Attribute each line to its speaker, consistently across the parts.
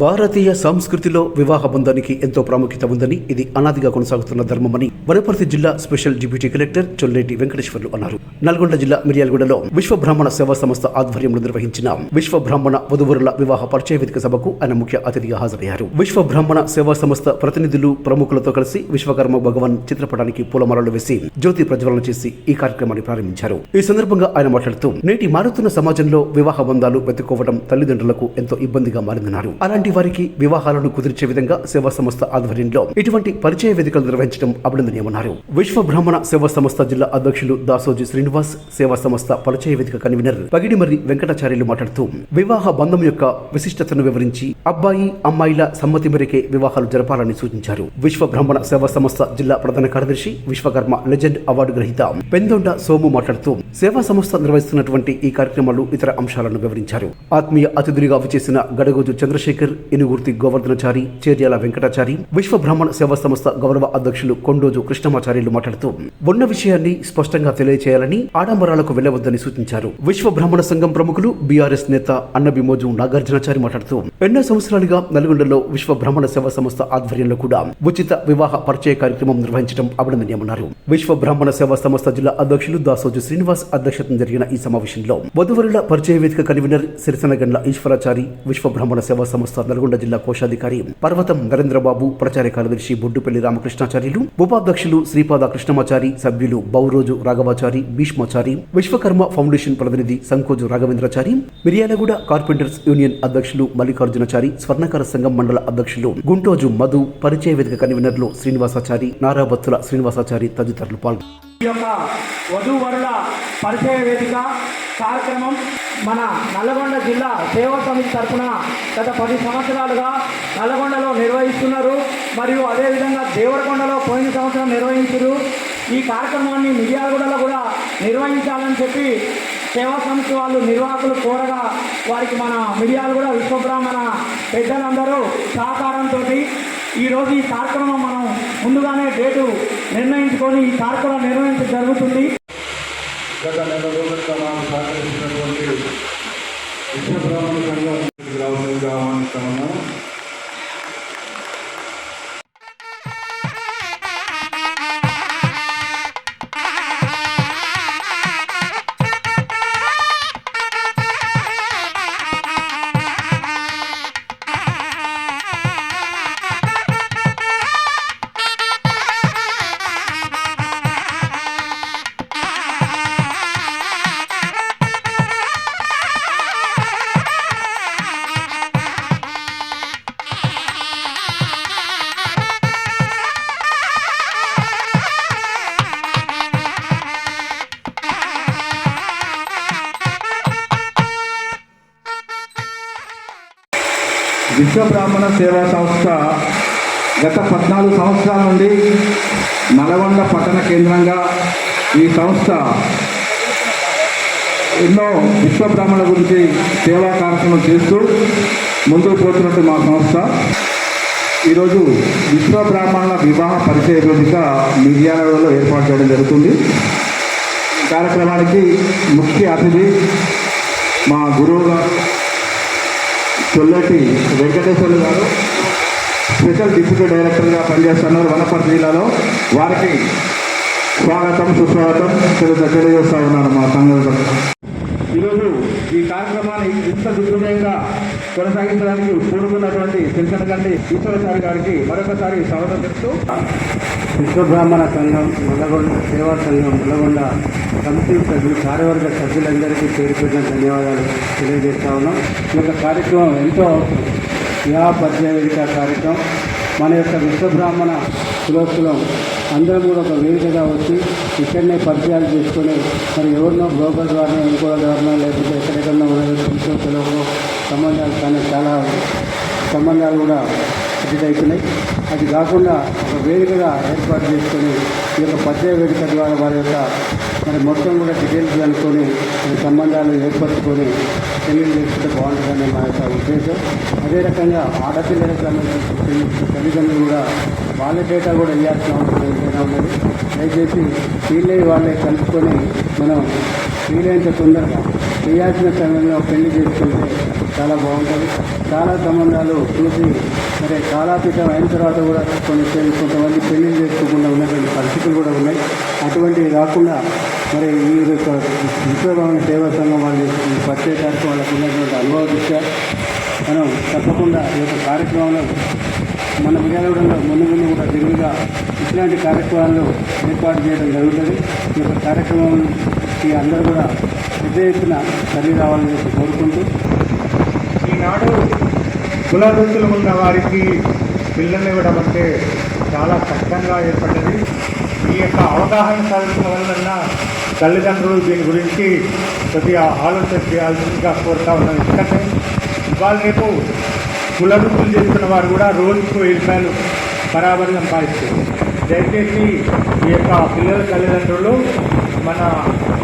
Speaker 1: భారతీయ సంస్కృతిలో వివాహ బంధానికి ఎంతో ప్రాముఖ్యత ఉందని ఇది అనాదిగా కొనసాగుతున్న ధర్మమని వనపర్తి జిల్లా special deputy collector Cholleti Venkateswarlu అన్నారు. నల్గొండ జిల్లా మిర్యాలగూడలో విశ్వ బ్రాహ్మణ సేవా సంస్థ ఆధ్వర్యంలో నిర్వహించిన విశ్వ బ్రాహ్మణ వధువరుల వివాహ పరిచయ వేదిక సభకు ఆయన ముఖ్య అతిథిగా హాజరయ్యారు. విశ్వ బ్రాహ్మణ సేవా సంస్థ ప్రతినిధులు ప్రముఖులతో కలిసి విశ్వకర్మ భగవాన్ చిత్రపటానికి పూలమాలలు వేసి జ్యోతి ప్రజ్వలన చేసి ఈ కార్యక్రమాన్ని ప్రారంభించారు. ఈ సందర్భంగా ఆయన మాట్లాడుతూ నేటి మారుతున్న సమాజంలో వివాహ బంధాలు వెతుక్కోవడం తల్లిదండ్రులకు ఎంతో ఇబ్బందిగా మారిందన్నారు. అలాంటి వారికి వివాహాలను కుదిర్చే విధంగా సేవా సంస్థ ఆధ్వర్యంలో ఇటువంటి పరిచయ వేదికలు నిర్వహించడం అభినందనీయమన్నారు. విశ్వ బ్రాహ్మణ సేవా సంస్థ జిల్లా అధ్యక్షులు దాసోజీ శ్రీనివాస్ సేవా సంస్థ పరిచయ వేదిక కన్వీనర్ పగిడిమర్రి వెంకటాచార్యులు మాట్లాడుతూ వివాహ బంధం యొక్క విశిష్టతను వివరించి అబ్బాయి అమ్మాయిల సమ్మతి మేరకే వివాహాలు జరపాలని సూచించారు. విశ్వ బ్రాహ్మణ సేవా సంస్థ జిల్లా ప్రధాన కార్యదర్శి విశ్వకర్మ లెజెండ్ అవార్డు గ్రహీత పెందొండ సోము మాట్లాడుతూ సేవా సంస్థ నిర్వహిస్తున్నటువంటి ఈ కార్యక్రమాలు ఇతర అంశాలను వివరించారు. ఆత్మీయ అతిథులుగా విచేసిన గడగోజు చంద్రశేఖర్ ఇనుగుర్తి గోవర్ధనచారి చేర్యాల వెంకటాచారి విశ్వ బ్రాహ్మణ సేవా సంస్థ గౌరవ అధ్యక్షులు కొండోజు కృష్ణమాచార్యులు మాట్లాడుతూ ఉన్న విషయాన్ని స్పష్టంగా తెలియచేయాలని ఆడంబరాలకు వెళ్ళవద్దని సూచించారు. విశ్వ బ్రాహ్మణ సంఘం ప్రముఖులు బీఆర్ఎస్ నేత అన్నబిమోజు నాగార్జునాచారి మాట్లాడుతూ ఎన్నో సంవత్సరాలుగా నల్గొండలో విశ్వ బ్రాహ్మణ సేవా సంస్థ ఆధ్వర్యంలో కూడా ఉచిత వివాహ పరిచయ కార్యక్రమం నిర్వహించడం అభినందనీయమన్నారు. విశ్వ బ్రాహ్మణ సేవా సంస్థ జిల్లా అధ్యక్షులు దాసోజు శ్రీనివాస్ అధ్యక్షతన జరిగిన ఈ సమావేశంలో వధువరుల పరిచయ వేదిక కన్వీనర్ సిరిసనగండ్ల ఈశ్వరాచారి విశ్వ బ్రాహ్మణ సేవా సంస్థ నల్గొండ జిల్లా కోశాధికారి పర్వతం నరేంద్రబాబు ప్రచార కార్యదర్శి బొడ్డుపల్లి రామకృష్ణాచార్యులు ఉపాధ్యక్షులు శ్రీపాద కృష్ణమాచారి సభ్యులు బౌరోజు రాఘవాచారి భీష్మాచారి విశ్వకర్మ ఫౌండేషన్ ప్రతినిధి సంకోజు రాఘవేంద్రాచారి మిర్యాలగూడ కార్పెంటర్స్ యూనియన్ అధ్యక్షులు మల్లికార్జునచారి స్వర్ణకార సంఘం మండల అధ్యక్షులు గుంటోజు మధు పరిచయ వేదిక కన్వీనర్లు శ్రీనివాసాచారి నారాబత్తుల శ్రీనివాసాచారి తదితరులు పాల్గొన్నారు
Speaker 2: ఈ యొక్క వధూవరుల పరిచయ వేదిక కార్యక్రమం మన నల్లగొండ జిల్లా సేవా సమితి తరఫున గత పది సంవత్సరాలుగా నల్లగొండలో నిర్వహిస్తున్నారు. మరియు అదేవిధంగా దేవరకొండలో పోయిన సంవత్సరం నిర్వహించారు. ఈ కార్యక్రమాన్ని మిర్యాలగూడలో కూడా నిర్వహించాలని చెప్పి సేవా సంస్థ వాళ్ళు నిర్వాహకులు కోరగా వారికి మన మిర్యాలగూడ విశ్వబ్రాహ్మణ పెద్దలందరూ సహకారంతో ఈరోజు ఈ కార్యక్రమం మనం ముందుగానే డేటు నిర్ణయించుకొని ఈ కార్యక్రమం నిర్వహించడం జరుగుతుంది.
Speaker 3: గత నెల రోజులుగా మనం సహకరించినటువంటి విశ్వబ్రాహ్మణ సంఘం రావాల్సిందిగా ఆహ్వానిస్తామన్నాం విశ్వ బ్రాహ్మణ సేవా సంస్థ గత పద్నాలుగు సంవత్సరాల నుండి నల్గొండ పట్టణ కేంద్రంగా ఈ సంస్థ ఎన్నో విశ్వబ్రాహ్మణ గురించి సేవా కార్యక్రమం చేస్తూ ముందుకు పోతున్నట్టు మా సంస్థ. ఈరోజు విశ్వబ్రాహ్మణుల వివాహ పరిచయ వేదిక మిర్యాలలో ఏర్పాటు చేయడం జరుగుతుంది. కార్యక్రమానికి ముఖ్య అతిథి మా గురువుగా చొల్లటి వెంకటేశ్వర్లు గారు స్పెషల్ డిప్యూటీ డైరెక్టర్గా పనిచేస్తున్నారు వనపర్తి జిల్లాలో. వారికి స్వాగతం సుస్వాగతం తెలియజేస్తా ఉన్నాను మా సంఘం ఈరోజు ఈ కార్యక్రమాన్ని ఇంత దిగ్విజయంగా కొనసాగించడానికి పూనుకున్నటువంటి శిల్కనగండి ఈశ్వరచారి గారికి మరొకసారి స్వాగతం చెప్తూ
Speaker 4: విశ్వబ్రాహ్మణ సంఘం నల్లగొండ సేవా సంఘం నల్లగొండ కమిటీ సభ్యులు కార్యవర్గ సభ్యులందరికీ పేరు పెట్టిన ధన్యవాదాలు తెలియజేస్తా ఉన్నాం. ఈ యొక్క కార్యక్రమం ఎంతో వివాహ వేదిక కార్యక్రమం. మన యొక్క విశ్వబ్రాహ్మణ కులోత్సవం అందరం కూడా ఒక వేదికగా వచ్చి ఇక్కడనే పరిచయాలు చేసుకొని మరి ఎవరినో బ్రోకర్ ద్వారా ఇంకో ద్వారా లేకపోతే ఎక్కడెక్కడో తెలుసో సంబంధాలు కానీ చాలా సంబంధాలు కూడా అవుతున్నాయి అది కాకుండా ఒక వేదికగా ఏర్పాటు చేసుకొని ఈ యొక్క పద్య వేదిక ద్వారా వారి యొక్క మరి మొత్తం కూడా డీటెయిల్స్ కనుక్కొని సంబంధాలు ఏర్పరచుకొని పెళ్ళి చేసుకుంటే బాగుంటుందని మా యొక్క ఉద్దేశం. అదే రకంగా ఆడపిల్లలకు సంబంధించిన తల్లిదండ్రులు కూడా వాళ్ళ డేటా కూడా ఇవ్వాల్సిన అవసరం ఏదైనా ఉన్నది. దయచేసి వీళ్ళే వాళ్ళే కలుపుకొని మనం వీలైనంత తొందరగా చేయాల్సిన సమయంలో పెళ్ళి చేసుకుంటే చాలా బాగుంటుంది. చాలా సంబంధాలు చూసి మరి కాలాతీతం అయిన తర్వాత కూడా కొన్ని కొంతమంది పెళ్ళి చేసుకోకుండా ఉన్నటువంటి పరిస్థితులు కూడా ఉన్నాయి. అటువంటివి కాకుండా మరి ఈ యొక్క విశ్వభవన సేవా సంఘం వాళ్ళు ఈ వాళ్ళకు ఉన్నటువంటి అనుభవ దృష్ట్యా మనం తప్పకుండా ఈ యొక్క కార్యక్రమంలో మన విజయనగరంలో ముందు ముందు కూడా దిగులుగా ఇట్లాంటి కార్యక్రమాలు ఏర్పాటు చేయడం జరుగుతుంది. ఈ యొక్క కార్యక్రమం ఈ అందరూ కూడా పెద్ద ఎత్తున తల్లి రావాలని చెప్పి కోరుకుంటూ
Speaker 5: ఈనాడు కుల వృత్తులు ఉన్న వారికి పిల్లల్ని ఇవ్వడం అంటే చాలా కష్టంగా ఏర్పడ్డది. ఈ యొక్క అవగాహన సాధించడం వలన తల్లిదండ్రులు దీని గురించి కొద్దిగా ఆలోచన చేయాల్సిందిగా కోరుతా ఉన్నాం. ఎందుకంటే ఇవాళ రేపు కుల వృత్తులు చేస్తున్న వారు కూడా రోజుకు వెయ్యి రూపాయలు బరాబరి సంపాదిస్తారు దయచేసి ఈ యొక్క పిల్లల తల్లిదండ్రులు మన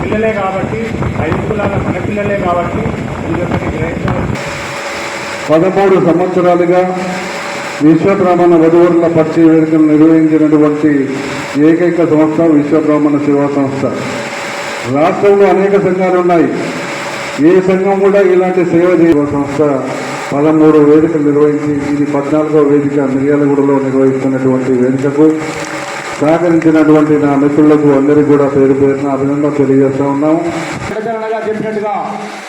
Speaker 5: పిల్లలే కాబట్టి ఐదు కులాల మన పిల్లలే కాబట్టి ఇది
Speaker 3: పదమూడు సంవత్సరాలుగా విశ్వబ్రాహ్మణ వధువరుల పరిచయ వేడుకలు నిర్వహించినటువంటి ఏకైక సంస్థ విశ్వబ్రాహ్మణ సేవా సంస్థ. రాష్ట్రంలో అనేక సంఘాలు ఉన్నాయి ఏ సంఘం కూడా ఇలాంటి సేవ చేయ సంస్థ పదమూడు వేదికలు నిర్వహించి ఇది పద్నాలుగో వేదిక మిర్యాలగూడలో నిర్వహిస్తున్నటువంటి వేదికకు సహకరించినటువంటి నా మిత్రులకు అందరికీ కూడా పేరు పేరున అభినందన తెలియజేస్తా ఉన్నాము.
Speaker 2: చెప్పినట్టుగా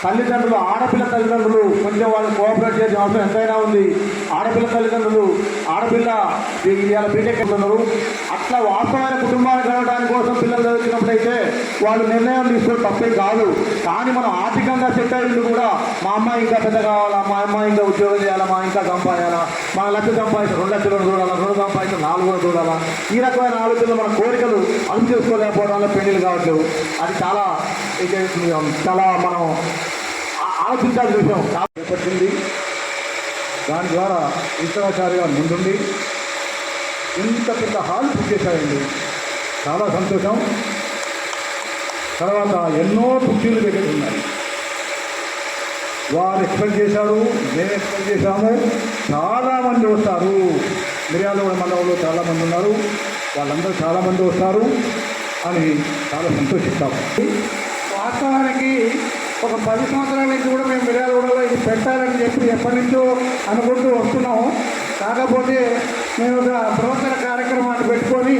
Speaker 2: తల్లిదండ్రులు ఆడపిల్ల తల్లిదండ్రులు కొంచెం వాళ్ళు కోఆపరేట్ చేసే అవసరం ఎంతైనా ఉంది. ఆడపిల్ల తల్లిదండ్రులు ఆడపిల్ల ఇవాళ బీటెక్ ఉన్నారు. అట్లా వాస్తవమైన కుటుంబాన్ని కలగడానికి కోసం పిల్లలు చదువుతున్నప్పుడైతే వాళ్ళు నిర్ణయం తీసుకోవడం తప్పేం కాదు. కానీ మనం ఆర్థికంగా సెట్ అయ్యింది కూడా మా అమ్మాయి ఇంకా పెద్ద కావాలా మా అమ్మాయి ఇంకా ఉద్యోగం చేయాలా మా ఇంకా సంపాదాలా మా లక్ష సంపాదించిన రెండు లక్షలు చూడాలా రెండు సంపాదించిన నాలుగు కూడా చూడాలా ఈ రకమైన ఆలోచనలు మన కోరికలు అదుపు చేసుకోలేకపోవడం వల్ల పెళ్ళిలు కావట్లేవు. అది చాలా చాలా మనం ఆలోచించాల్సిన విషయం. చేపట్టింది దాని ద్వారా ఈశ్వరాచార్య గారు ముందుండి ఇంత పెద్ద హాల్ బుక్ చేశారండి. చాలా సంతోషం. తర్వాత ఎన్నో కుర్చీలు పెట్టి ఉన్నాయి వారు ఎక్స్పెక్ట్ చేశారు మేము ఎక్స్పెక్ట్ చేశాము. చాలామంది వస్తారు. మిర్యాల మండలంలో చాలామంది ఉన్నారు. వాళ్ళందరూ చాలామంది వస్తారు అని చాలా సంతోషిస్తాము. వాస్తవానికి ఒక పది సంవత్సరాల నుంచి కూడా మేము మిర్యాలగూడలో ఇది పెట్టాలని చెప్పి ఎప్పటి నుంచో అనుకుంటూ వస్తున్నాము. కాకపోతే మేము ఒక ప్రవర్తన కార్యక్రమాన్ని పెట్టుకొని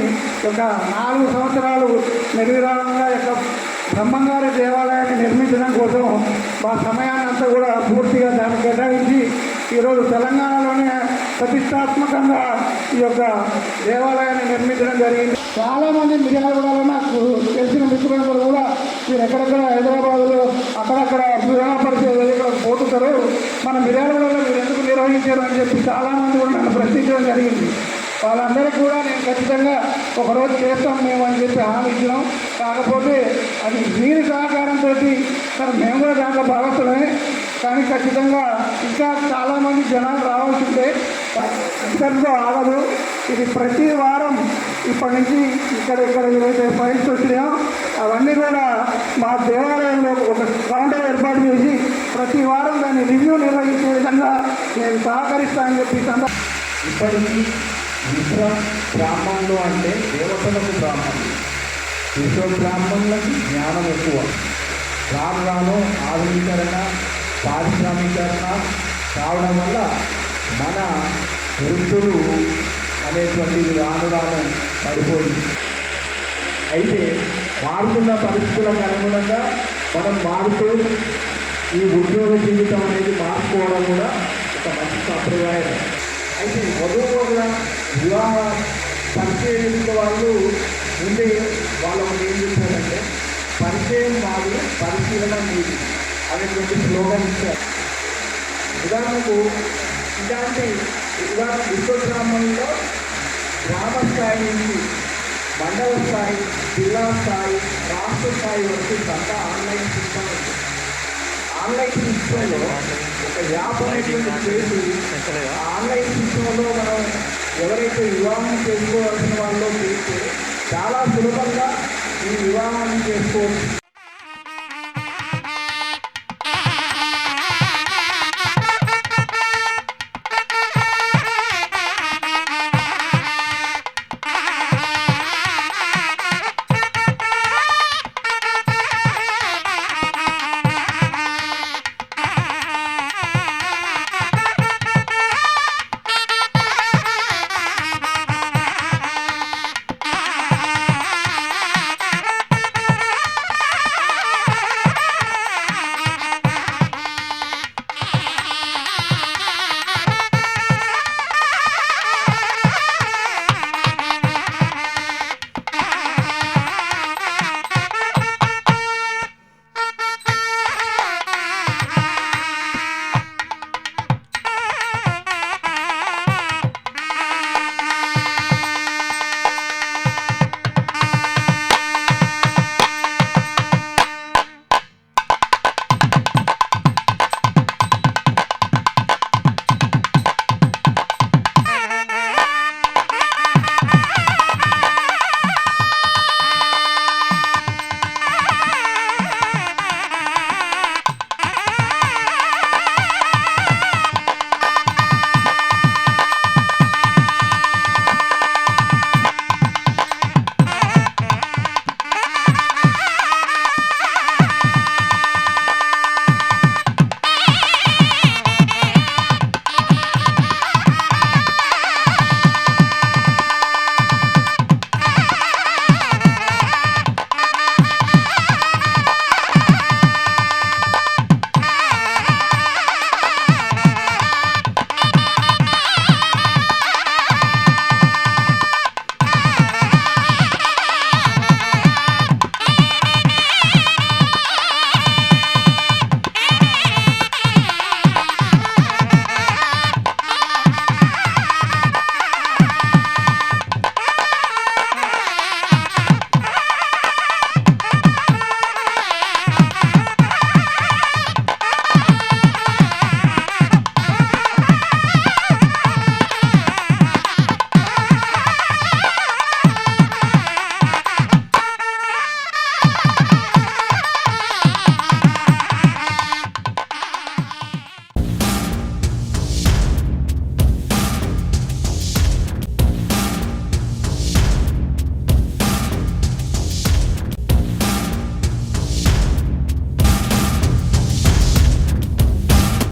Speaker 2: ఒక నాలుగు సంవత్సరాలు నిర్విరామంగా యొక్క బ్రహ్మంగారి దేవాలయాన్ని నిర్మించడం కోసం మా సమయాన్ని అంతా కూడా పూర్తిగా దాన్ని కేటాయించి ఈరోజు తెలంగాణలోనే ప్రతిష్టాత్మకంగా ఈ యొక్క దేవాలయాన్ని నిర్మించడం జరిగింది. చాలామంది మిర్యాలగూడలో నాకు తెలిసిన మిత్రులందరూ కూడా మీరు ఎక్కడెక్కడ హైదరాబాద్లో అక్కడక్కడ పరిచయం ఇక్కడ పోతుంటారు మన మిర్యాలగూడలో మీరు ఎందుకు నిర్వహించారు అని చెప్పి చాలామంది కూడా నన్ను ప్రశ్నించడం జరిగింది. వాళ్ళందరికీ కూడా నేను ఖచ్చితంగా ఒకరోజు చేస్తాం మేము అని చెప్పి హామీ ఇచ్చినాం. కాకపోతే అది మీరు సహకారంతో సరే మేము కూడా దాంట్లో భాగస్తులమే కానీ ఖచ్చితంగా ఇంకా చాలామంది జనాలు రావాల్సి ఉంటే ఇంతటితో ఆగదు. ఇది ప్రతి వారం ఇప్పటి నుంచి ఇక్కడ ఇక్కడ ఏవైతే ఫైల్స్ వచ్చినాయో అవన్నీ కూడా మా దేవాలయంలో ఒక కౌంటర్ ఏర్పాటు చేసి ప్రతి వారం దాన్ని రివ్యూ నిర్వహించే విధంగా నేను సహకరిస్తానని చెప్పి ఈ సందర్భంగా
Speaker 5: ఇప్పటికీ బ్రాహ్మణులు అంటే దేవతలకు బ్రాహ్మణులు. విశ్వ బ్రాహ్మణులకి జ్ఞానం ఎక్కువ. రాను రాను ఆధునీకరణ పారిశ్రామీకరణ కావడం వల్ల మన వృద్ధులు అనేటువంటిది రాను రాను పడిపోయింది అయితే మారుతున్న పరిస్థితులకు అనుగుణంగా మనం మారుతూ ఈ ఉద్యోగ జీవితం అనేది మార్చుకోవడం కూడా ఒక మంచి సంప్రదాయం. అయితే వధువు వల్ల వివాహ పరిచయం వాళ్ళు ముందే వాళ్ళకు ఏం చెప్పారంటే పరిచయం కాదు పరిశీలన మీది అనేటువంటి స్లోగన్ ఇచ్చారు. ఉదాహరణకు ఇలాంటి ఉదాహరణ విశ్వబ్రాహ్మణంలో గ్రామ స్థాయి నుంచి మండల స్థాయి జిల్లా స్థాయి రాష్ట్ర స్థాయి వరకు అంతా ఆన్లైన్ సిస్టమ్ ఉంది. ఆన్లైన్ సిస్టంలో ఒక యాప్ చేసి ఆన్లైన్ సిస్టంలో మనం ఎవరైతే వివాహం చేసుకోవాల్సిన వాళ్ళు చేస్తే చాలా సులభంగా ఈ వివాహాన్ని చేసుకోవచ్చు.